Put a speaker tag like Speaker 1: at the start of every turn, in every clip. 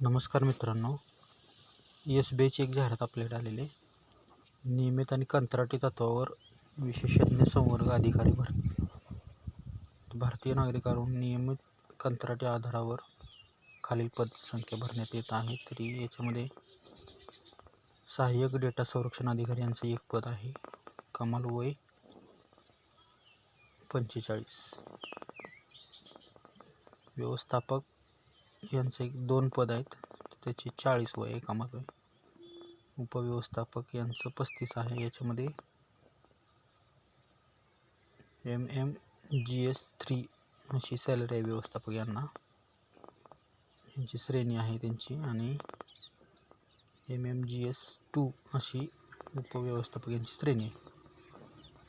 Speaker 1: नमस्कार मित्रांनो. एस बी आयची एक जाहिरात आपल्याकडे आलेली आहे. नियमित आणि कंत्राटी तत्वावर विशेषज्ञ संवर्ग अधिकारी भर भारतीय नागरिकांकडून नियमित कंत्राटी आधारावर खालील पदसंख्या भरण्यात येत आहे. तरी याच्यामध्ये सहाय्यक डेटा संरक्षण अधिकारी यांचं एक पद आहे. कमाल वय पंचेचाळीस. व्यवस्थापक यांचे एक दोन पद आहेत. त्याची चाळीस वय आहे कमाल उपव्यवस्थापक यांचं पस्तीस आहे. याच्यामध्ये M M G S three अशी सॅलरी आहे व्यवस्थापक यांना. यांची श्रेणी आहे त्यांची. आणि M M G S two अशी उपव्यवस्थापक यांची श्रेणी आहे.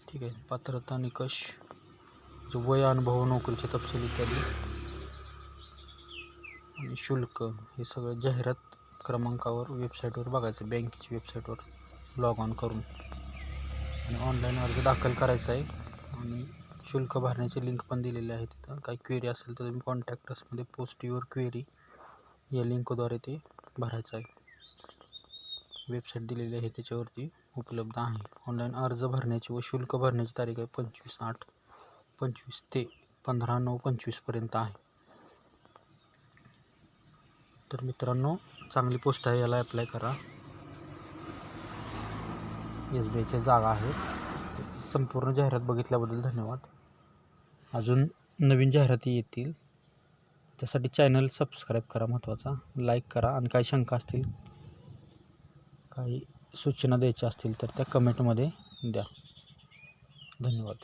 Speaker 1: ठीक आहे. पात्रता निकष जे वय अनुभव नोकरीचे तपशील इत्यादी. आणि शुल्क हे सगळं जाहिरात क्रमांकावर वेबसाईटवर बघायचं बँकेची वेबसाईटवर लॉग ऑन करून. आणि ऑनलाईन अर्ज दाखल करायचा आहे. आणि शुल्क भरण्याची लिंक पण दिलेली आहे तिथं काही क्वेरी असेल तर तुम्ही कॉन्टॅक्ट असमध्ये पोस्ट युअर क्वेरी या लिंकद्वारे ते भरायचं आहे. वेबसाईट दिलेली आहे त्याच्यावरती उपलब्ध आहे. ऑनलाईन अर्ज भरण्याची व शुल्क भरण्याची तारीख आहे पंचवीस आठ पंचवीस ते पंधरा नऊ पंचवीसपर्यंत आहे. तर मित्रांनो चांगली पोस्ट आहे याला अप्लाय करा. एस बी आयच्या जागा आहेत. संपूर्ण जाहिरात बघितल्याबद्दल धन्यवाद. अजून नवीन जाहिराती येतील. त्यासाठी चॅनल सबस्क्राईब करा महत्त्वाचा लाईक करा. आणि काही शंका असतील काही सूचना द्यायच्या असतील तर त्या कमेंटमध्ये द्या. धन्यवाद.